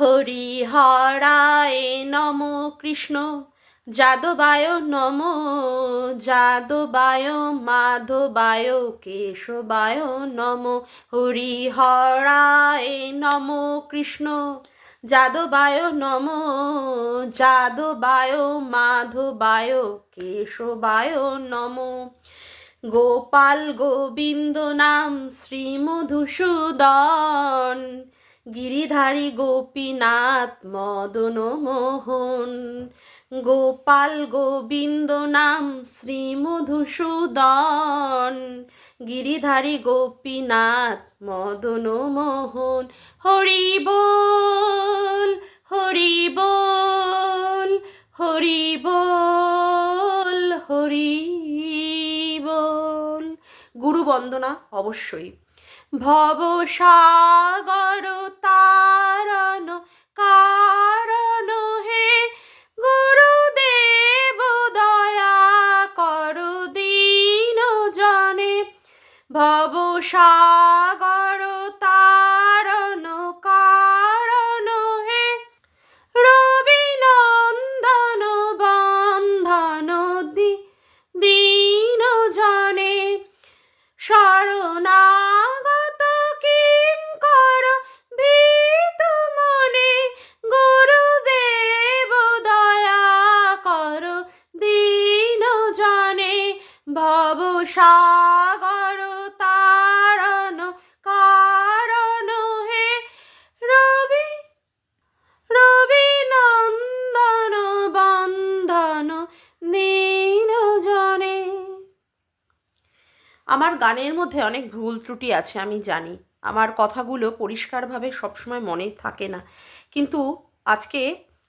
হরিহরায় নম কৃষ্ণ। যাদবায় নম, যাদবায় মাধবায়, কেশবায় নম। হরিহরায় নম কৃষ্ণ। যাদবায় নম, যাদবায় মাধবায়, কেশবায় নম। গোপাল গোবিন্দ নাম শ্রী মধুসূদন। গিরিধারী গোপীনাথ মদন মোহন, গোপাল গোবিন্দ নাম শ্রী মধুসূদন, গিরিধারী গোপীনাথ মদন মোহন। হরি বল হরি বল হরি বল হরি বল। গুরু বন্দনা অবশ্যই। ভব সাগর তারণ কারণ হে গুরুদেব দয়া কর দিন জনে। ভব ভব সাগর তারণ কারণ হে রবি রবি নন্দন বন্ধন আমার গানের মধ্যে অনেক ভুল ত্রুটি আছে, আমি জানি। আমার কথাগুলো পরিষ্কারভাবে সবসময় মনে থাকে না। কিন্তু আজকে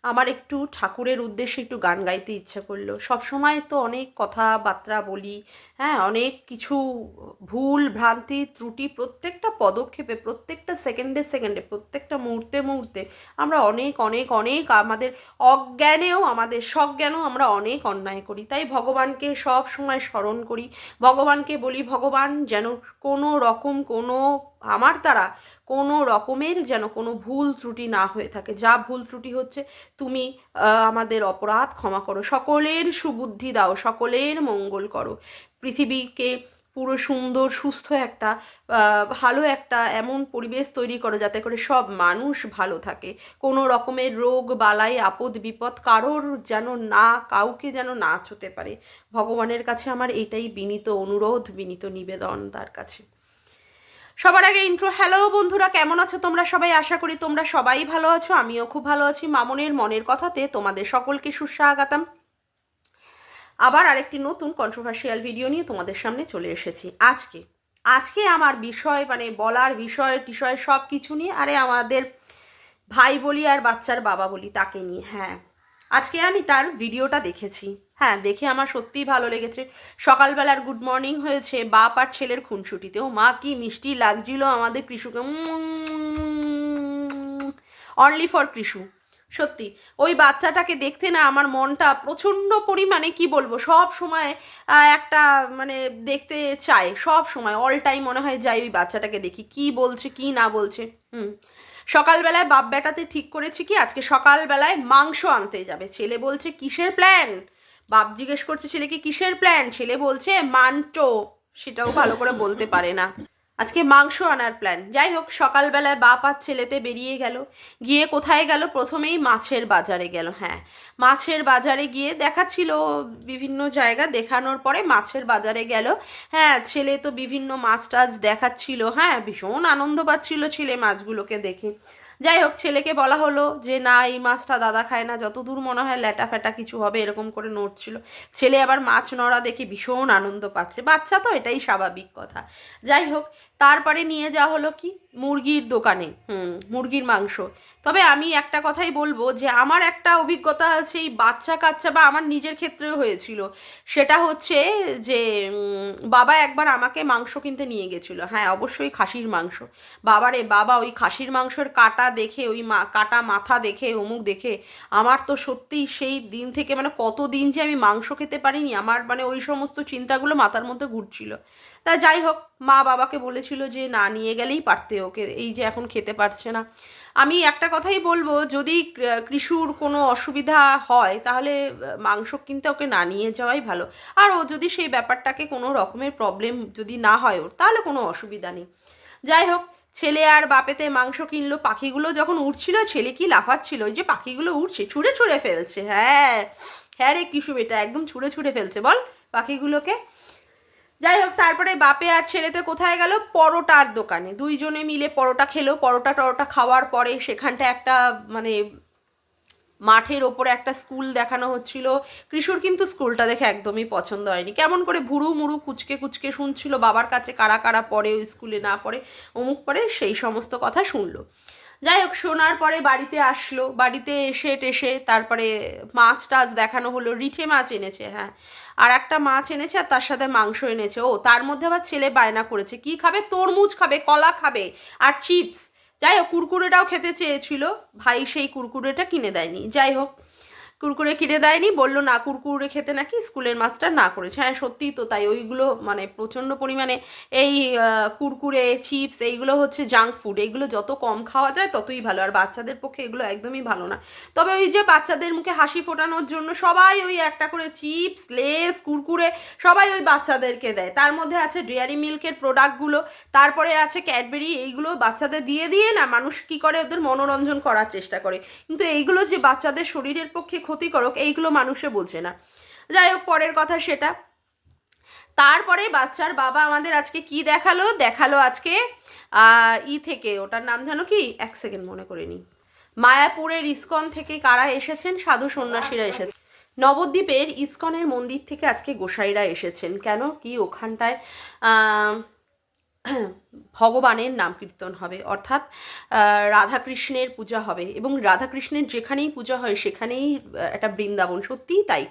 আমার একটু ঠাকুরের উদ্দেশ্যে একটু গান গাইতে ইচ্ছা করল। সবসময় তো অনেক কথাবার্তা বলি হ্যাঁ অনেক কিছু ভুল, ভ্রান্তি, ত্রুটি প্রত্যেকটা পদক্ষেপে, প্রত্যেকটা সেকেন্ডে সেকেন্ডে, প্রত্যেকটা মুহূর্তে মুহূর্তে আমরা অনেক অনেক অনেক আমাদের অজ্ঞানেও, আমাদের সজ্ঞানেও আমরা অনেক অন্যায় করি। তাই ভগবানকে সব সময় স্মরণ করি। ভগবানকে বলি, ভগবান, যেন কোনো রকম কোনো আমার দ্বারা কোনো রকমের যেন কোনো ভুল ত্রুটি না হয়ে থাকে। যা ভুল ত্রুটি হচ্ছে, তুমি আমাদের অপরাধ ক্ষমা করো। সকলের সুবুদ্ধি দাও, সকলের মঙ্গল করো। পৃথিবীকে পুরো সুন্দর, সুস্থ একটা ভালো একটা এমন পরিবেশ তৈরি করো যাতে করে সব মানুষ ভালো থাকে। কোনো রকমের রোগ, বালাই, আপদ, বিপদ কারোর যেন না, কাউকে যেন না ছুতে পারে। ভগবানের কাছে আমার এটাই বিনীত অনুরোধ, বিনীত নিবেদন তার কাছে। সবার আগে ইন্ট্রো হ্যালো বন্ধুরা, কেমন আছো তোমরা সবাই? আশা করি তোমরা সবাই ভালো আছো, আমিও খুব ভালো আছি। মামনের মনের কথাতে তোমাদের সকলকে সুস্বাগতম। আবার আরেকটি নতুন কন্ট্রোভার্সিয়াল ভিডিও নিয়ে তোমাদের সামনে চলে এসেছি। আজকে আজকে আমার বিষয় মানে বলার বিষয় টিষয় সব কিছু নিয়ে, আরে আমাদের ভাই বলি আর বাচ্চার বাবা বলি, তাকে নিয়ে হ্যাঁ। আজকে আমি তার ভিডিওটা দেখেছি। হ্যাঁ দেখে আমার সত্যিই ভালো লেগেছে। সকালবেলার গুড মর্নিং হয়েছে, বাপ আর ছেলের খুনসুটিতে। ও মা, কি মিষ্টি লাগছিল আমাদের কৃষুকে। Only for Krishu. সত্যি, ওই বাচ্চাটাকে দেখতে না আমার মনটা প্রচণ্ড পরিমাণে, কি বলব, সব সময় একটা মানে দেখতে চায়, সব সময় অল টাইম মনে হয় যাই ওই বাচ্চাটাকে দেখি, কি বলছে, কি না বলছে। হুম, সকালবেলায় বাপ বেটাতে ঠিক করেছি কি, আজকে সকালবেলায় মাংস আনতে যাবে। ছেলে বলছে, কিসের প্ল্যান বাপ জিজ্ঞেস করছে ছেলেকে কিসের প্ল্যান ছেলে বলছে, মান্টো। সেটাও ভালো করে বলতে পারে না। আজকে মাংস আনার প্ল্যান যাই হোক, সকালবেলায় বাপ আর ছেলেতে বেরিয়ে গেল। গিয়ে কোথায় গেল? প্রথমেই মাছের বাজারে গেল হ্যাঁ। মাছের বাজারে গিয়ে দেখাচ্ছিল বিভিন্ন জায়গা। দেখানোর পরে মাছের বাজারে গেল। হ্যাঁ ছেলে তো বিভিন্ন মাছ টাছ দেখাচ্ছিল। হ্যাঁ ভীষণ আনন্দ পাচ্ছিল ছেলে মাছগুলোকে দেখে। যাই হোক, ছেলেকে বলা হলো যে, না, এই মাছটা দাদা খায় না, যতদূর মনে হয় ল্যাটা ফ্যাটা কিছু হবে, এরকম করে নড়ছিল। ছেলে আবার মাছ নড়া দেখে ভীষণ আনন্দ পাচ্ছে। বাচ্চা তো এটাই স্বাভাবিক কথা। যাই হোক তারপরে নিয়ে যাওয়া হলো কি? মুরগির দোকানে। হুম। মুরগির মাংস। তবে আমি একটা কথাই বলব যে আমার একটা অভিজ্ঞতা আছে এই বাচ্চা কাচ্চা বা আমার নিজের ক্ষেত্রেও হয়েছিল। সেটা হচ্ছে যে বাবা একবার আমাকে মাংস কিনতে নিয়ে গেছিল। হ্যাঁ অবশ্যই খাসির মাংস। বাবারে বাবা ওই খাসির মাংসের কাটা দেখে ওই মা কাটা মাথা দেখে অমুক দেখে আমার তো সত্যিই সেই দিন থেকে মানে কত দিন যে আমি মাংস খেতে পারিনি আমার মানে ওই সমস্ত চিন্তাগুলো মাথার মধ্যে ঘুরছিল। তা যাই হোক, মা বাবাকে বলেছিল যে না, নিয়ে গেলেই পারতে ওকে। এই যে এখন খেতে পারছে না। আমি একটা কথাই বলব, যদি কৃষুর কোনো অসুবিধা হয়, তাহলে মাংস কিনতে ওকে না নিয়ে যাওয়াই ভালো। আর ও যদি সেই ব্যাপারটাকে কোনো রকমের প্রবলেম যদি না হয় ওর, তাহলে কোনো অসুবিধা নেই। যাই হোক, ছেলে আর বাপেতে মাংস কিনলো, পাখিগুলো যখন উঠছিল ছেলে কি লাফাচ্ছিল? ওই যে পাখিগুলো উঠছে ছুঁড়ে ছুঁড়ে ফেলছে। হ্যাঁ হ্যাঁ রে কিশু বেটা, একদম ছুঁড়ে ছুঁড়ে ফেলছে। বল, পাখিগুলোকে। যাই হোক তারপরে বাপে আর ছেলেতে কোথায় গেল? পরোটার দোকানে। দুইজনে মিলে পরোটা খেলো। পরোটা টরোটা খাওয়ার পরে সেখানটা একটা মানে মাঠের ওপরে একটা স্কুল দেখানো হচ্ছিল। কৃষুর কিন্তু স্কুলটা দেখে একদমই পছন্দ হয়নি। কেমন করে ভুরু মুরু কুচকে কুচকে শুনছিল, বাবার কাছে কারা কারা পড়ে, ওই স্কুলে না পড়ে, অমুক পড়ে, সেই সমস্ত কথা শুনলো। যাই হোক, শোনার পরে বাড়িতে আসলো। বাড়িতে এসে টেসে তারপরে মাছ টাছ দেখানো হলো। রিঠে মাছ এনেছে হ্যাঁ। আর একটা মাছ এনেছে আর তার সাথে মাংস এনেছে। ও, তার মধ্যে আবার ছেলে বায়না করেছে। কি খাবে? তরমুজ খাবে, কলা খাবে আর চিপস। যাই হোক, কুরকুরেটাও খেতে চেয়েছিল। ভাই সেই কুরকুরেটা কিনে দেয়নি। যাই হোক কুরকুরে কিনে দেয়নি, বলল, না, কুরকুরে খেতে নাকি স্কুলের মাস্টার না করেছে। হ্যাঁ সত্যিই তো, তাই ওইগুলো মানে প্রচণ্ড পরিমাণে এই কুরকুরে, চিপস, এইগুলো হচ্ছে জাঙ্ক ফুড। এইগুলো যত কম খাওয়া যায় ততই ভালো, আর বাচ্চাদের পক্ষে এগুলো একদমই ভালো না। তবে ওই যে বাচ্চাদের মুখে হাসি ফোটানোর জন্য সবাই ওই একটা করে চিপস, লেস, কুরকুরে সবাই ওই বাচ্চাদেরকে দেয়। তার মধ্যে আছে ডেয়ারি মিল্কের প্রোডাক্টগুলো, তারপরে আছে ক্যাডবেরি, এইগুলো বাচ্চাদের দিয়ে দিয়ে না মানুষ কি করে ওদের মনোরঞ্জন করার চেষ্টা করে। কিন্তু এইগুলো যে বাচ্চাদের শরীরের পক্ষে ক্ষতিকারক এইগুলো মানুষে বোঝে না। যাই হোক পরের কথা সেটা। তারপরে বাচ্চার বাবা আমাদের আজকে কি দেখাল? দেখাল আজকে ই থেকে ওটার নাম জানো কি? এক সেকেন্ড মনে করে নি মায়াপুরের ইস্কন থেকে কারা এসেছেন? সাধু সন্ন্যাসীরা এসেছেন নবদ্বীপের ইস্কনের মন্দির থেকে আজকে গোসাইরা এসেছেন। কেন? কি? ওখানটায় আহ, ভগবানের নাম কীর্তন হবে, অর্থাৎ রাধাকৃষ্ণের পূজা হবে এবং রাধাকৃষ্ণের যেখানেই পূজা হয় সেখানেই একটা বৃন্দাবন, সত্যিই তাই।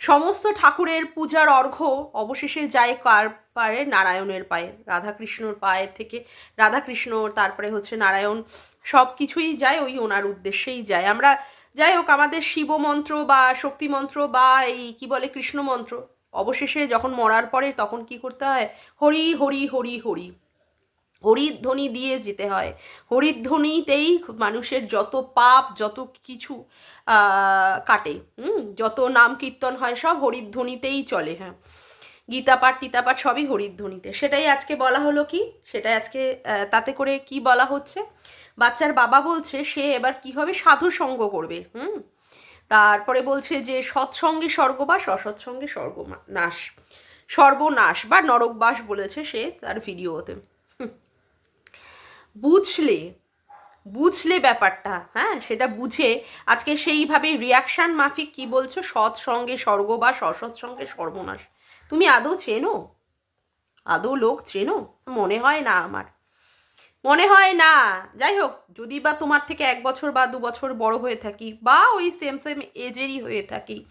সমস্ত ঠাকুরের পূজার অর্ঘ্য অবশেষে যায় কার পায়ে? নারায়ণের পায়ে, রাধাকৃষ্ণর পায়ের থেকে। রাধাকৃষ্ণ, তারপরে হচ্ছে নারায়ণ সব কিছুই যায়, ওই ওনার উদ্দেশ্যেই যায়। আমরা, যাই হোক, আমাদের শিব মন্ত্র বা শক্তি মন্ত্র বা এই, কি বলে কৃষ্ণ মন্ত্র অবশেষে যখন মরার পরে তখন কি করতে হয়? হরি হরি হরি হরি। হরিধ্বনি দিয়ে যেতে হয়। হরিধ্বনিতেই মানুষের যত পাপ, যত কিছু কাটে, হুম? যত নাম কীর্তন হয় সব হরিধ্বনিতেই চলে হ্যাঁ। গীতাপাঠ টিতাপাঠ সবই হরিধ্বনিতে সেটাই আজকে বলা হলো কি? সেটাই আজকে তাতে করে কি বলা হচ্ছে? বাচ্চার বাবা বলছে সে এবার কি হবে? সাধু সঙ্গ করবে, হুম? তারপরে বলছে যে সৎসঙ্গে স্বর্গবাস অসৎসঙ্গে স্বর্গনাশ। সর্বনাশ বা নরকবাস বলেছে সে তার ভিডিওতে। বুঝলে বুঝলে ব্যাপারটা হ্যাঁ? সেটা বুঝে আজকে সেইভাবে রিয়াকশান মাফিক কি বলছো? সৎ সঙ্গে স্বর্গবাস অসৎ সঙ্গে সর্বনাশ তুমি আদৌ চেনো? আদৌ লোক চেনো? মনে হয় না আমার। মনে হয় না। যাই হোক, যদি বা তোমার থেকে এক বছর বা দু বছর বড় হয়ে থাকি বা ওই সেম সেম এজেরই হয়ে থাকি,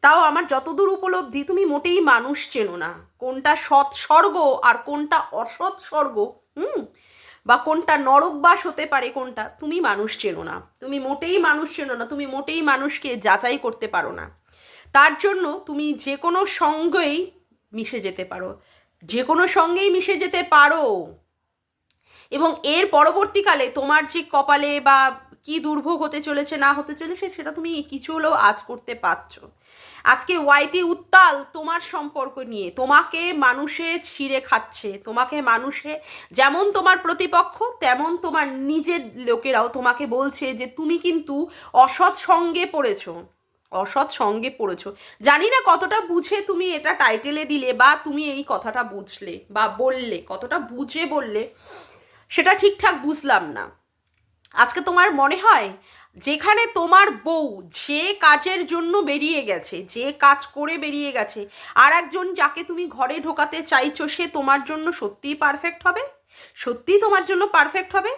তাও আমার যতদূর উপলব্ধি তুমি মোটেই মানুষ চেনো না। কোনটা সৎ স্বর্গ আর কোনটা অসৎ স্বর্গ, হুম? বা কোনটা নরকবাস হতে পারে কোনটা তুমি মানুষ চেনো না। তুমি মোটেই মানুষ চেনো না, তুমি মোটেই মানুষকে যাচাই করতে পারো না। তার জন্য তুমি যে কোনো সঙ্গেই মিশে যেতে পারো। যে কোনো সঙ্গেই মিশে যেতে পারো। এবং এর পরবর্তীকালে তোমার যে কপালে বা কি দুর্ভোগ হতে চলেছে, না হতে চলেছে, সেটা তুমি কিছু হলেও আজ করতে পারছ। আজকে ওয়াইটি উত্তাল তোমার সম্পর্ক নিয়ে, তোমাকে মানুষে ছিঁড়ে খাচ্ছে, তোমাকে মানুষে যেমন তোমার প্রতিপক্ষ, তেমন তোমার নিজের লোকেরাও তোমাকে বলছে যে তুমি কিন্তু অসৎ সঙ্গে পড়েছো, অসৎ সঙ্গে পড়েছো। জানি না কতটা বুঝে তুমি এটা টাইটেলে দিলে বা তুমি এই কথাটা বুঝলে বা বললে, কতটা বুঝে বললে। সেটা ঠিকঠাক বুঝলাম না। আজকে তোমার মনে হয় যেখানে তোমার বউ যে কাজের জন্য বেরিয়ে গেছে, যে কাজ করে বেরিয়ে গেছে আর একজন যাকে তুমি ঘরে ঢোকাতে চাইছো সে তোমার জন্য সত্যিই পারফেক্ট হবে? সত্যিই তোমার জন্য পারফেক্ট হবে?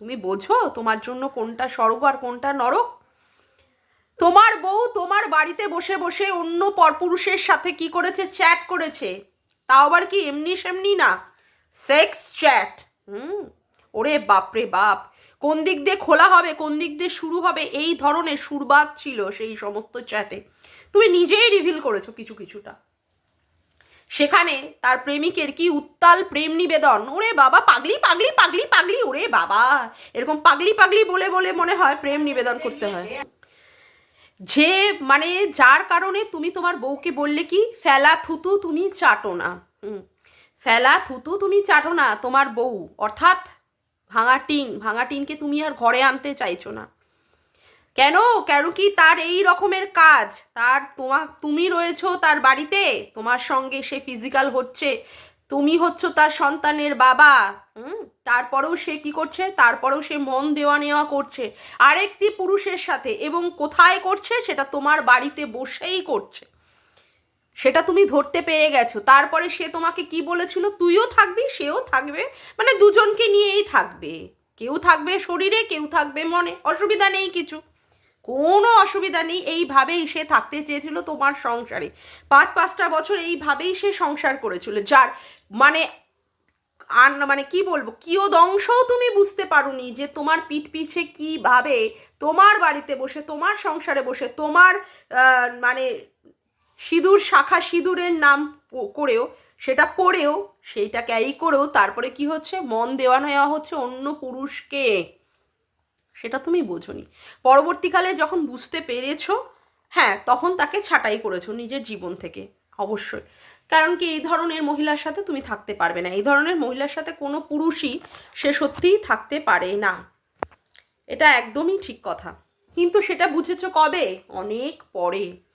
তুমি বোঝো তোমার জন্য কোনটা স্বর্গ আর কোনটা নরক? তোমার বউ তোমার বাড়িতে বসে বসে অন্য পরপুরুষের সাথে কি করেছে? চ্যাট করেছে। তাও আবার কি এমনি সেমনি না? সেক্স চ্যাট হুম? ওরে বাপরে বাপ। কোন দিক দিয়ে খোলা হবে, কোন দিক দিয়ে শুরু হবে, এই ধরনের সুরবাদ ছিল সেই সমস্ত চ্যাটে তুমি নিজেই রিভিল করেছ কিছু কিছুটা। সেখানে তার প্রেমিকের কি উত্তাল প্রেম নিবেদন? ওরে বাবা, পাগলি পাগলি পাগলি পাগলি, ওরে বাবা। এরকম পাগলি পাগলি বলে বলে মনে হয় প্রেম নিবেদন করতে হয়। যে মানে যার কারণে তুমি তোমার বউকে বললে কি, ফেলা থুতু, তুমি চাটো না। হুম। ফেলা থুতু তুমি চাটো না, তোমার বউ। অর্থাৎ ভাঙা টিন, ভাঙা টিনকে তুমি আর ঘরে আনতে চাইছো না। কেন? কেন কি তার এই রকমের কাজ? তার তোমা, তুমি রয়েছো তার বাড়িতে? তোমার সঙ্গে সে ফিজিক্যাল হচ্ছে। তুমি হচ্ছ তার সন্তানের বাবা। হুম? তারপরেও সে কি করছে? তারপরেও সে মন দেওয়া নেওয়া করছে। আরেকটি পুরুষের সাথে। এবং কোথায় করছে? সেটা তোমার বাড়িতে বসেই করছে। সেটা তুমি ধরতে পেরে গেছো। তারপরে সে তোমাকে কি বলেছিল? তুইও থাকবি, সেও থাকবে। মানে দুজনকে নিয়েই থাকবে। কেউ থাকবে শরীরে, কেউ থাকবে মনে। অসুবিধা নেই কিছু। কোনো অসুবিধা নেই। এইভাবেই সে থাকতে চেয়েছিল তোমার সংসারে। পাঁচ পাঁচটা বছর এইভাবেই সে সংসার করেছিল। যার মানে আর মানে কি বলব? কিও দংশও তুমি বুঝতে পারোনি যে তোমার পিঠ পিছে কীভাবে তোমার বাড়িতে বসে, তোমার সংসারে বসে, তোমার মানে সিঁদুর শাখা সিঁদুরের নাম করেও, সেটা পড়েও, সেইটা ক্যারি করেও তারপরে কি হচ্ছে? মন দেওয়া নেওয়া হচ্ছে অন্য পুরুষকে। সেটা তুমি বোঝোনি। পরবর্তীকালে যখন বুঝতে পেরেছ হ্যাঁ তখন তাকে ছাঁটাই করেছ নিজের জীবন থেকে, অবশ্যই। কারণ কি, এই ধরনের মহিলার সাথে তুমি থাকতে পারবে না। এই ধরনের মহিলার সাথে কোনো পুরুষই সে সত্যিই থাকতে পারে না। এটা একদমই ঠিক কথা। কিন্তু সেটা বুঝেছ কবে? অনেক পরে।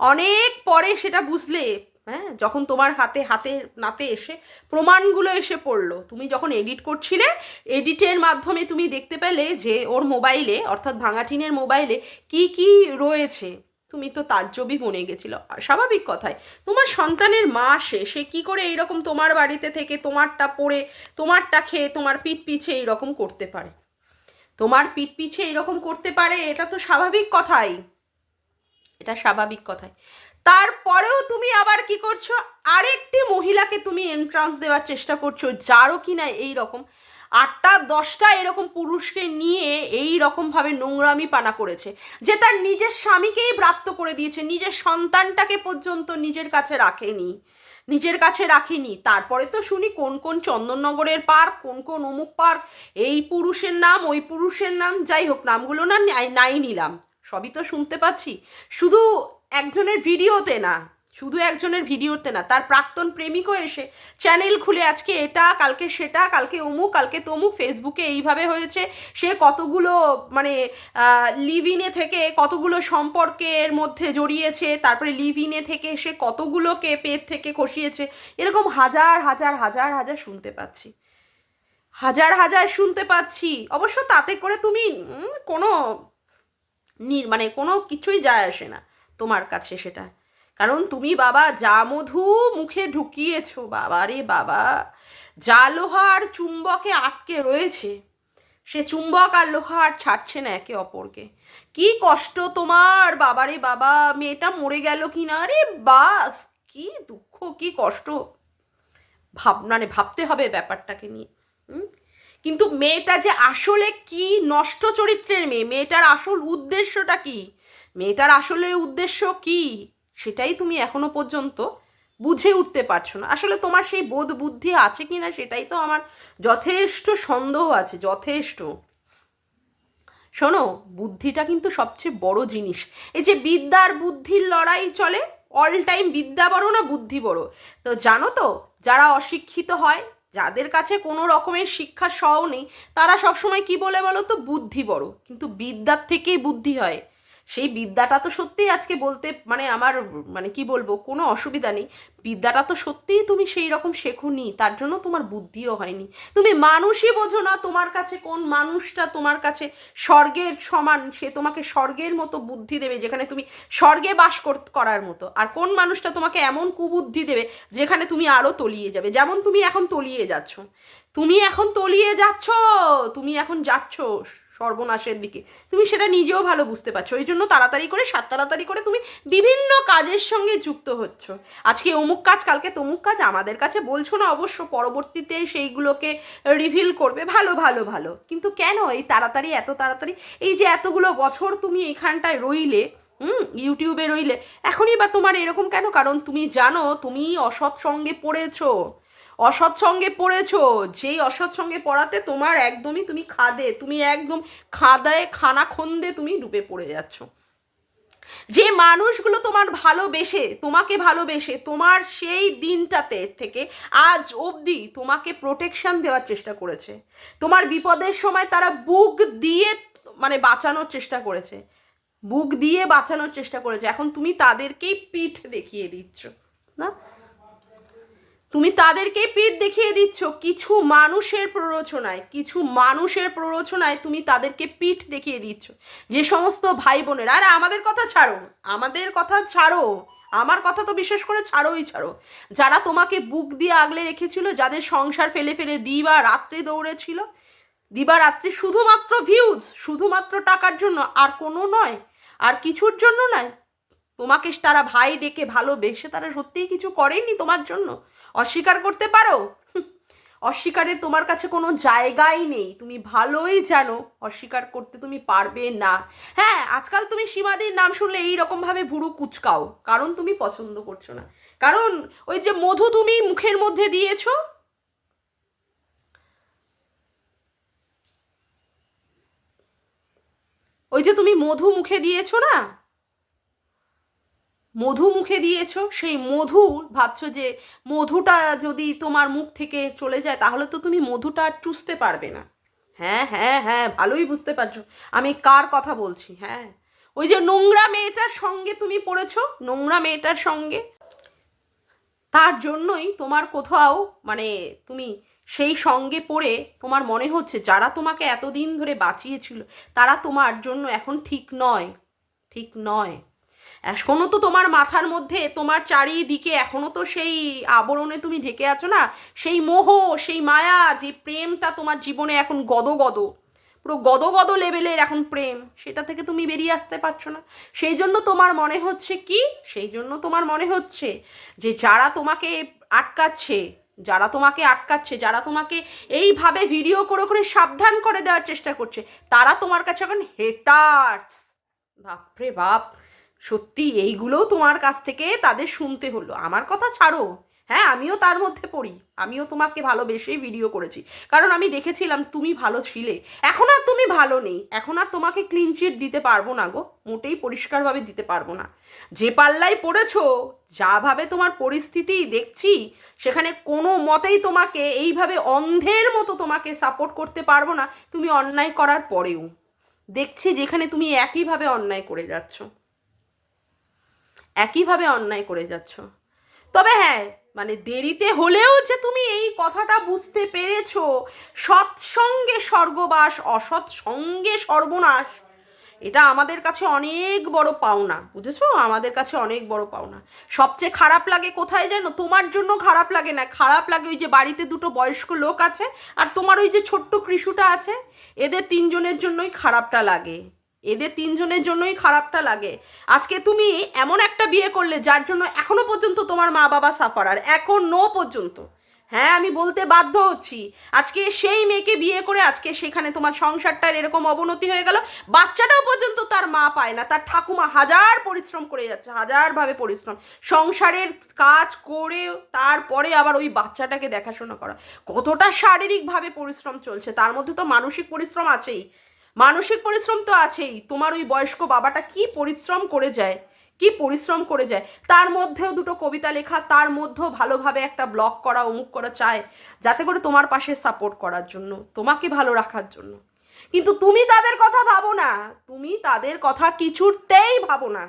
অনেক পরে সেটা বুঝলে হ্যাঁ যখন তোমার হাতে হাতে, নাতে এসে প্রমাণগুলো এসে পড়ল। তুমি যখন এডিট করছিলে এডিটের মাধ্যমে তুমি দেখতে পেলে যে ওর মোবাইলে অর্থাৎ ভাঙাটিনের মোবাইলে কি কি রয়েছে। তুমি তো তার তাজ্জবই বনে গেছিল। স্বাভাবিক কথাই তোমার সন্তানের মা সে সে কি করে এইরকম তোমার বাড়িতে থেকে তোমারটা পড়ে, তোমারটা খেয়ে, তোমার পিঠ পিছে এইরকম করতে পারে? তোমার পিঠ পিছে এরকম করতে পারে, এটা তো স্বাভাবিক কথাই। এটা স্বাভাবিক কথাই। তারপরেও তুমি আবার কি করছ? আরেকটি মহিলাকে তুমি এন্ট্রান্স দেওয়ার চেষ্টা করছ, যারও কি না এই রকম আটটা, দশটা এরকম পুরুষকে নিয়ে এই রকমভাবে নোংরামি পানা করেছে, যে তার নিজের স্বামীকেই ব্রাত্য করে দিয়েছে, নিজের সন্তানটাকে পর্যন্ত নিজের কাছে রাখেনি, নিজের কাছে রাখিনি। তারপরে তো শুনি কোন কোন চন্দননগরের পার্ক, কোন কোন অমুক পার্ক, এই পুরুষের নাম, ওই পুরুষের নাম, যাই হোক নামগুলো না নাই নিলাম। সবই তো শুনতে পাচ্ছি। শুধু একজনের ভিডিওতে না, শুধু একজনের ভিডিওতে না, তার প্রাক্তন প্রেমিকও এসে চ্যানেল খুলে আজকে এটা, কালকে সেটা, কালকে অমুক, কালকে তমুক ফেসবুকে এইভাবে হয়েছে। সে কতগুলো মানে লিভ ইনে থেকে কতগুলো সম্পর্কের মধ্যে জড়িয়েছে, তারপরে লিভ ইনে থেকে সে কতগুলোকে পেট থেকে খসিয়েছে, এরকম হাজার হাজার হাজার হাজার শুনতে পাচ্ছি। হাজার হাজার শুনতে পাচ্ছি। অবশ্য তাতে করে তুমি কোনো নি- মানে কোনো কিছুই যায় আসে না তোমার কাছে সেটা। কারণ তুমি বাবা যা মধু মুখে ঢুকিয়েছো, বাবা রে বাবা। যা লোহার চুম্বকে আটকে রয়েছে, সে চুম্বক আর লোহা আর ছাড়ছে না একে অপরকে। কি কষ্ট তোমার বাবারে বাবা। মেয়েটা মরে গেল কি না রে বাস, কি দুঃখ, কি কষ্ট। ভাব মানে ভাবতে হবে ব্যাপারটাকে নিয়ে, হুম? কিন্তু মেয়েটা যে আসলে কি নষ্ট চরিত্রের মেয়ে, মেয়েটার আসল উদ্দেশ্যটা কি? মেয়েটার আসলে উদ্দেশ্য কি? সেটাই তুমি এখনও পর্যন্ত বুঝে উঠতে পারছ না। আসলে তোমার সেই বোধ বুদ্ধি আছে কি না সেটাই তো আমার যথেষ্ট সন্দেহ আছে, যথেষ্ট। শোনো, বুদ্ধিটা কিন্তু সবচেয়ে বড় জিনিস। এই যে বিদ্যার বুদ্ধির লড়াই চলে অল টাইম বিদ্যা বড় না, বুদ্ধি বড়। তো জানো তো, যারা অশিক্ষিত হয় যাদের কাছে কোনো রকমের শিক্ষা সহ নেই, তারা সবসময় কি বলে বলো তো? বুদ্ধি বড়। কিন্তু বিদ্যার থেকেই বুদ্ধি হয়। সেই বিদ্যাটা তো সত্যিই আজকে বলতে মানে আমার মানে কি বলব, কোনো অসুবিধা নেই। বিদ্যাটা তো সত্যিই তুমি সেই রকম শেখোনি, তার জন্য তোমার বুদ্ধিও হয়নি। তুমি মানুষই বোঝো না তোমার কাছে কোন মানুষটা তোমার কাছে স্বর্গের সমান, সে তোমাকে স্বর্গের মতো বুদ্ধি দেবে, যেখানে তুমি স্বর্গে বাস কর- করার মতো। আর কোন মানুষটা তোমাকে এমন কুবুদ্ধি দেবে, যেখানে তুমি আরও তলিয়ে যাবে। যেমন তুমি এখন তলিয়ে যাচ্ছ। তুমি এখন তলিয়ে যাচ্ছ, তুমি এখন যাচ্ছ। সর্বনাশের দিকে। তুমি সেটা নিজেও ভালো বুঝতে পারছ। ওই জন্য তাড়াতাড়ি করে, সাত তাড়াতাড়ি করে তুমি বিভিন্ন কাজের সঙ্গে যুক্ত হচ্ছ। আজকে অমুক কাজ, কালকে তমুক কাজ, আমাদের কাছে বলছো না অবশ্য পরবর্তীতে সেইগুলোকে রিভিল করবে। ভালো ভালো ভালো। কিন্তু কেন এই তাড়াতাড়ি, এত তাড়াতাড়ি? এই যে এতগুলো বছর তুমি এইখানটায় রইলে, হুম, ইউটিউবে রইলে, এখনই বা তোমার এরকম কেন? কারণ তুমি জানো, তুমি অসৎ সঙ্গে পড়েছো। অসৎ সঙ্গে পড়েছো। যেই অসৎসঙ্গে পড়াতে তোমার একদমই তুমি খাদে, তুমি একদম খাদায় খানা খন্দে তুমি ডুবে পড়ে যাচ্ছ। যে মানুষগুলো তোমার ভালোবেসে, তোমাকে ভালোবেসে, তোমার সেই দিনটাতে থেকে আজ অবধি তোমাকে প্রোটেকশন দেওয়ার চেষ্টা করেছে। তোমার বিপদের সময় তারা বুক দিয়ে মানে বাঁচানোর চেষ্টা করেছে। বুক দিয়ে বাঁচানোর চেষ্টা করেছে। এখন তুমি তাদেরকেই পিঠ দেখিয়ে দিচ্ছ, না? তুমি তাদেরকে পিঠ দেখিয়ে দিচ্ছ, কিছু মানুষের প্ররোচনায়, কিছু মানুষের প্ররোচনায় তুমি তাদেরকে পিঠ দেখিয়ে দিচ্ছ। যে সমস্ত ভাই বোনেরা আর আমাদের কথা ছাড়ো, আমাদের কথা ছাড়ো, আমার কথা তো বিশেষ করে ছাড়োই ছাড়ো। যারা তোমাকে বুক দিয়ে আগলে রেখেছিল, যাদের সংসার ফেলে ফেলে দিবা রাত্রে দৌড়েছিল, দিবা রাত্রি শুধুমাত্র ভিউজ শুধুমাত্র টাকার জন্য, আর কোনো নয়, আর কিছুর জন্য নয়। তোমাকে তারা ভাই ডেকে ভালোবেসে, তারা সত্যিই কিছু করেনি তোমার জন্য। অস্বীকার করতে পারো? অস্বীকারের তোমার কাছে কোনো জায়গাই নেই। তুমি ভালোই জানো অস্বীকার করতে তুমি পারবে না। হ্যাঁ আজকাল তুমি সীমাদির নাম শুনলে এই রকমভাবে ভুরু কুচকাও, কারণ তুমি পছন্দ করছ না। কারণ ওই যে মধু তুমি মুখের মধ্যে দিয়েছ, ওই যে তুমি মধু মুখে দিয়েছ না মধু মুখে দিয়েছ? সেই মধু ভাবছ যে মধুটা যদি তোমার মুখ থেকে চলে যায়, তাহলে তো তুমি মধুটা আর চুষতে পারবে না। হ্যাঁ হ্যাঁ হ্যাঁ ভালোই বুঝতে পারছ। আমি কার কথা বলছি? হ্যাঁ। ওই যে নোংরা মেয়েটার সঙ্গে তুমি পড়েছো? নোংরা মেয়েটার সঙ্গে? তার জন্যই তোমার কোথাও মানে তুমি সেই সঙ্গে পড়ে তোমার মনে হচ্ছে যারা তোমাকে এতদিন ধরে বাঁচিয়েছিল, তারা তোমার জন্য এখন ঠিক নয়। ঠিক নয়। এখনও তো তোমার মাথার মধ্যে, তোমার চারিদিকে এখনও তো সেই আবরণে তুমি ঢেকে আছো না? সেই মোহ, সেই মায়া, যে প্রেমটা তোমার জীবনে এখন গদ গদ পুরো গদ গদ লেভেলের এখন প্রেম, সেটা থেকে তুমি বেরিয়ে আসতে পারছ না। সেই জন্য তোমার মনে হচ্ছে কি? সেই জন্য তোমার মনে হচ্ছে যে যারা তোমাকে আটকাচ্ছে, যারা তোমাকে আটকাচ্ছে, যারা তোমাকে এইভাবে ভিডিও করে করে সাবধান করে দেওয়ার চেষ্টা করছে, তারা তোমার কাছে এখন হেটার্স বাপরে বাপ। সত্যি এইগুলোও তোমার কাছ থেকে তাদের শুনতে হলো। আমার কথা ছাড়ো। হ্যাঁ আমিও তার মধ্যে পড়ি। আমিও তোমাকে ভালোবেসেই ভিডিও করেছি। কারণ আমি দেখেছিলাম তুমি ভালো ছিলে। এখন আর তুমি ভালো নেই। এখন আর তোমাকে ক্লিন চিট দিতে পারব না গো। মোটেই পরিষ্কারভাবে দিতে পারব না। যে পাল্লায় পড়েছো, যাভাবে তোমার পরিস্থিতি দেখছি, সেখানে কোনো মতেই তোমাকে এইভাবে অন্ধের মতো তোমাকে সাপোর্ট করতে পারব না। তুমি অন্যায় করার পরেও। দেখছি যেখানে তুমি একইভাবে অন্যায় করে যাচ্ছ। একইভাবে অন্যায় করে যাচ্ছ। তবে হ্যাঁ মানে দেরিতে হলেও যে তুমি এই কথাটা বুঝতে পেরেছ, সৎসঙ্গে স্বর্গবাস অসৎ সঙ্গে সর্বনাশ, এটা আমাদের কাছে অনেক বড় পাওনা, বুঝেছ? আমাদের কাছে অনেক বড় পাওনা। সবচেয়ে খারাপ লাগে কোথায় জানো? তোমার জন্য খারাপ লাগে না। খারাপ লাগে ওই যে বাড়িতে দুটো বয়স্ক লোক আছে আর তোমার ওই যে ছোট্ট কৃষুটা আছে, এদের তিনজনের জন্যই খারাপটা লাগে। এদের তিনজনের জন্যই খারাপটা লাগে। আজকে তুমি এমন একটা বিয়ে করলে, যার জন্য এখনও পর্যন্ত তোমার মা বাবা সাফার সাফারার এখনও পর্যন্ত। হ্যাঁ আমি বলতে বাধ্য হচ্ছি। আজকে সেই মেয়েকে বিয়ে করে আজকে সেখানে তোমার সংসারটার এরকম অবনতি হয়ে গেল, বাচ্চাটাও পর্যন্ত তার মা পায় না, তার ঠাকুমা হাজার পরিশ্রম করে যাচ্ছে, হাজারভাবে পরিশ্রম। সংসারের কাজ করে তারপরে আবার ওই বাচ্চাটাকে দেখাশোনা করা। কতটা শারীরিকভাবে পরিশ্রম চলছে, তার মধ্যে তো মানসিক পরিশ্রম আছেই। মানসিক পরিশ্রম তো আছেই। তোমার ওই বয়স্ক বাবাটা কি পরিশ্রম করে যায়, কি পরিশ্রম করে যায়। তার মধ্যেও দুটো কবিতা লেখা, তার মধ্যেও ভালোভাবে একটা ব্লগ করা, অমুক করা চায়, যাতে করে তোমার পাশে সাপোর্ট করার জন্য, তোমাকে ভালো রাখার জন্য। কিন্তু তুমি তাদের কথা ভাবো না। তুমি তাদের কথা কিছুতেই ভাবো না।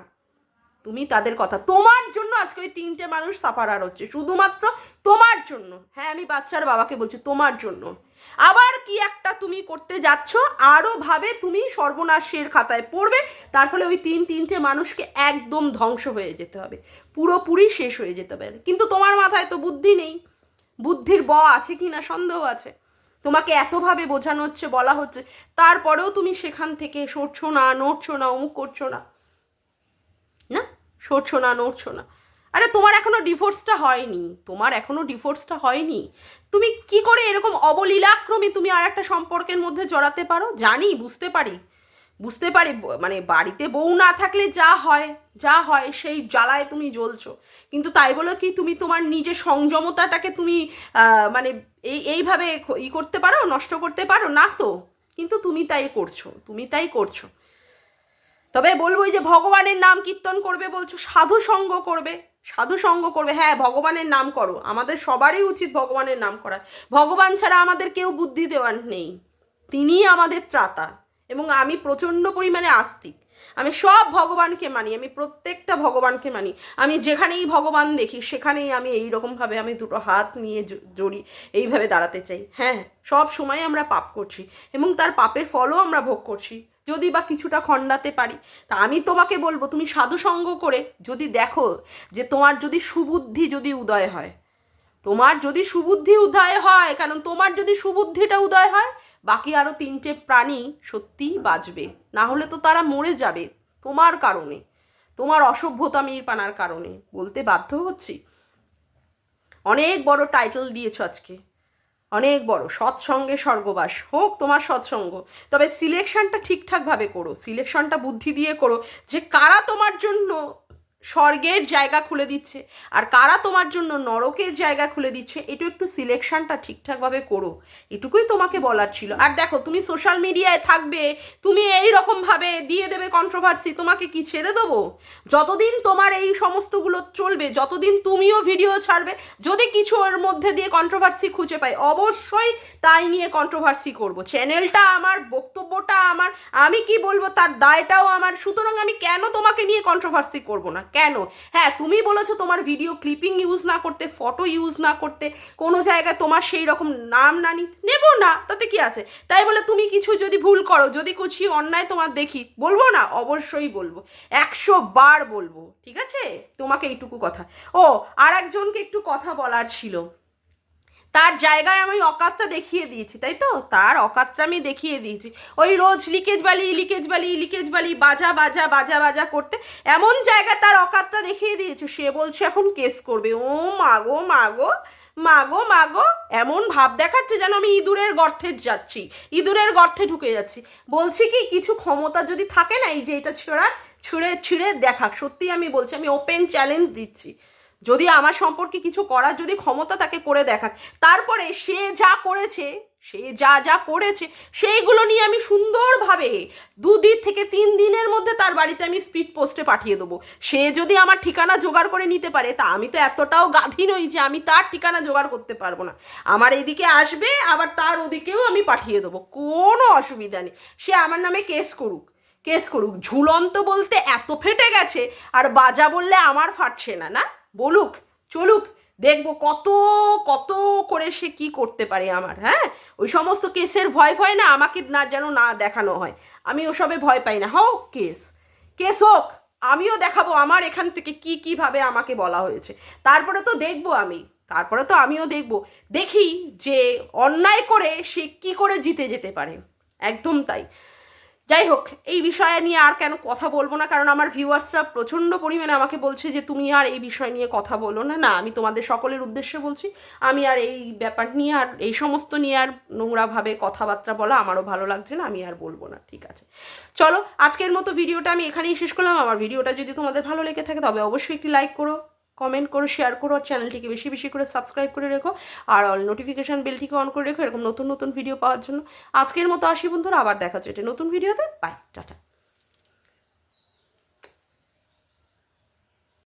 তুমি তাদের কথা, তোমার জন্য আজকে ওই তিনটে মানুষ সাফারার হচ্ছে। শুধুমাত্র তোমার জন্য। হ্যাঁ আমি বাচ্চার বাবাকে বলছি তোমার জন্য। আবার কি একটা তুমি করতে যাচ্ছ আরও ভাবে তুমি সর্বনাশের খাতায় পড়বে, তার ফলে ওই তিন তিনটে মানুষকে একদম ধ্বংস হয়ে যেতে হবে, পুরোপুরি শেষ হয়ে যেতে হবে। কিন্তু তোমার মাথায় তো বুদ্ধি নেই। বুদ্ধির ব আছে কি না সন্দেহ আছে। তোমাকে এতভাবে বোঝানো হচ্ছে, বলা হচ্ছে, তারপরেও তুমি সেখান থেকে সরছো না, নড়ছো না, অমুক করছ না। না? সরছো না, নড়ছো না। আরে তোমার এখনও ডিভোর্সটা হয়নি। তোমার এখনও ডিভোর্সটা হয়নি। তুমি কি করে এরকম অবলীলাক্রমে তুমি আর একটা সম্পর্কের মধ্যে জড়াতে পারো? জানি, বুঝতে পারি। বুঝতে পারি মানে বাড়িতে বউ না থাকলে যা হয় যা হয় সেই জ্বালায় তুমি জ্বলছো। কিন্তু তাই বলে কি তুমি তোমার নিজের সংযমতাটাকে তুমি মানে এই, এইভাবে ই করতে পারো, নষ্ট করতে পারো? না তো। কিন্তু তুমি তাই করছ, তুমি তাই করছ। তবে বলব যে ভগবানের নাম কীর্তন করবে বলছো সাধু সঙ্গ করবে। সাধু সঙ্গ করবে। হ্যাঁ ভগবানের নাম করো। আমাদের সবারই উচিত ভগবানের নাম করা। ভগবান ছাড়া আমাদের কেউ বুদ্ধি দেওয়ার নেই। তিনিই আমাদের ত্রাতা এবং আমি প্রচণ্ড পরিমাণে আস্তিক। আমি সব ভগবানকে মানি, আমি প্রত্যেকটা ভগবানকে মানি। আমি যেখানেই ভগবান দেখি, সেখানেই আমি এই রকমভাবে আমি দুটো হাত নিয়ে জড়ি, এইভাবে দাঁড়াতে চাই। হ্যাঁ সব সময় আমরা পাপ করছি এবং তার পাপের ফলও আমরা ভোগ করছি। যদি বা কিছুটা খণ্ডাতে পারি। তা আমি তোমাকে বলব, তুমি সাধুসঙ্গ করে যদি দেখো যে তোমার যদি সুবুদ্ধি যদি উদয় হয়, তোমার যদি সুবুদ্ধি উদয় হয়, কারণ তোমার যদি সুবুদ্ধিটা উদয় হয়, বাকি আরও তিনটে প্রাণী সত্যিই বাঁচবে। না হলে তো তারা মরে যাবে তোমার কারণে, তোমার অসভ্যতামির পানার কারণে। বলতে বাধ্য হচ্ছি। অনেক বড় টাইটেল দিয়েছ আজকে। অনেক বড়, সৎসঙ্গে স্বর্গবাস হোক তোমার সৎসঙ্গ, তবে সিলেকশনটা ঠিকঠাকভাবে করো সিলেকশনটা বুদ্ধি দিয়ে করো যে কারা তোমার জন্য স্বর্গের জায়গা খুলে দিচ্ছে। আর কারা তোমার জন্য নরকের জায়গা খুলে দিচ্ছে, এটা একটু সিলেকশনটা ঠিকঠাকভাবে করো। এটুকুই তোমাকে বলার ছিল। আর দেখো, তুমি সোশ্যাল মিডিয়ায় থাকবে, তুমি এই রকমভাবে দিয়ে দেবে কন্ট্রোভার্সি তোমাকে কি ছেড়ে দেবো? যতদিন তোমার এই সমস্তগুলো চলবে, যতদিন তুমিও ভিডিও ছাড়বে, যদি কিছু ওর মধ্যে দিয়ে কন্ট্রোভার্সি খুঁজে পাই, অবশ্যই তাই নিয়ে কন্ট্রোভার্সি করব। চ্যানেলটা আমার, বক্তব্যটা আমার, আমি কি বলব, তার দায়টাও আমার। সুতরাং আমি কেন তোমাকে নিয়ে কন্ট্রোভার্সি করব না? কেন? হ্যাঁ তুমি বলেছ তোমার ভিডিও ক্লিপিং ইউজ না করতে ফটো ইউজ না করতে, কোনো জায়গায় তোমার সেই রকম নাম না নেব না, তাতে কি আছে? তাই বলে তুমি কিছু যদি ভুল করো, যদি কিছু অন্যায় তোমার দেখি, বলব না? অবশ্যই বলব। একশো বার বলব, ঠিক আছে? তোমাকে এইটুকু কথা। ও আর একজনকে একটু কথা বলার ছিল। তার জায়গায় আমি অকাতটা দেখিয়ে দিয়েছি, তাই তো? তার অকাতটা আমি দেখিয়ে দিয়েছি। ওই রোজ লিকেজ বালি লিকেজ বালি লিকেজ বালি, বাজা বাজা বাজা বাজা করতে এমন জায়গায় তার অকাতটা দেখিয়ে দিয়েছে। সে বলছে, এখন কেস করবে। ও মাগো মাগো মাগো মাগো এমন ভাব দেখাচ্ছে যেন আমি ইঁদুরের গর্থে যাচ্ছি, ইঁদুরের গর্তে ঢুকে যাচ্ছি। বলছি কি, কিছু ক্ষমতা যদি থাকে না, এই যে এটা ছেঁড়ার, ছিঁড়ে ছিঁড়ে দেখাক সত্যি আমি বলছি, আমি ওপেন চ্যালেঞ্জ দিচ্ছি। যদি আমার সম্পর্কে কিছু করার যদি ক্ষমতা তাকে করে দেখাক, তারপরে সে যা করেছে, সে যা যা করেছে, সেইগুলো নিয়ে আমি সুন্দরভাবে দুদিন থেকে তিন দিনের মধ্যে তার বাড়িতে আমি স্পিড পোস্টে পাঠিয়ে দেবো। সে যদি আমার ঠিকানা জোগাড় করে নিতে পারে, তা আমি তো এতটাও গাধি নই যে আমি তার ঠিকানা জোগাড় করতে পারব না। আমার এদিকে আসবে, আবার তার ওদিকেও আমি পাঠিয়ে দেবো। কোনো অসুবিধা নেই। সে আমার নামে কেস করুক কেস করুক। ঝুলন্ত বলতে এত ফেটে গেছে, আর বাজা বললে আমার ফাটছে না না? বলুক, চলুক, দেখব কত কত করে সে কি করতে পারে আমার হ্যাঁ? ওই সমস্ত কেসের ভয় ভয় না আমাকে না যেন না দেখানো হয়। আমি ওসবে ভয় পাই না। হোক, কেস কেস হোক, আমিও দেখাবো আমার এখান থেকে কি, কীভাবে আমাকে বলা হয়েছে। তারপরে তো দেখব আমি, তারপরে তো আমিও দেখব। দেখি যে অন্যায় করে সে কি করে জিতে যেতে পারে। একদম তাই। যাই হোক এই বিষয়ে নিয়ে আর কেন কথা বলব না? কারণ আমার ভিউয়ার্সরা প্রচণ্ড পরিমাণে আমাকে বলছে যে, তুমি আর এই বিষয় নিয়ে কথা বলো না। না, আমি তোমাদের সকলের উদ্দেশ্যে বলছি, আমি আর এই ব্যাপার নিয়ে আর, এই সমস্ত নিয়ে আর নোংরাভাবে কথাবার্তা বলা আমারও ভালো লাগছে না, আমি আর বলব না, ঠিক আছে? চলো, আজকের মতো ভিডিওটা আমি এখানেই শেষ করলাম। আমার ভিডিওটা যদি তোমাদের ভালো লেগে থাকে, তবে অবশ্যই একটি লাইক করো কমেন্ট করো শেয়ার করো, আর চ্যানেলটিকে বেশি বেশি করে সাবস্ক্রাইব করে রেখো, আর অল নোটিফিকেশান বেলটিকে অন করে রেখো, এরকম নতুন নতুন ভিডিও পাওয়ার জন্য। আজকের মতো আসি বন্ধুরা, আবার দেখা এটা নতুন ভিডিওতে বাই টাটা।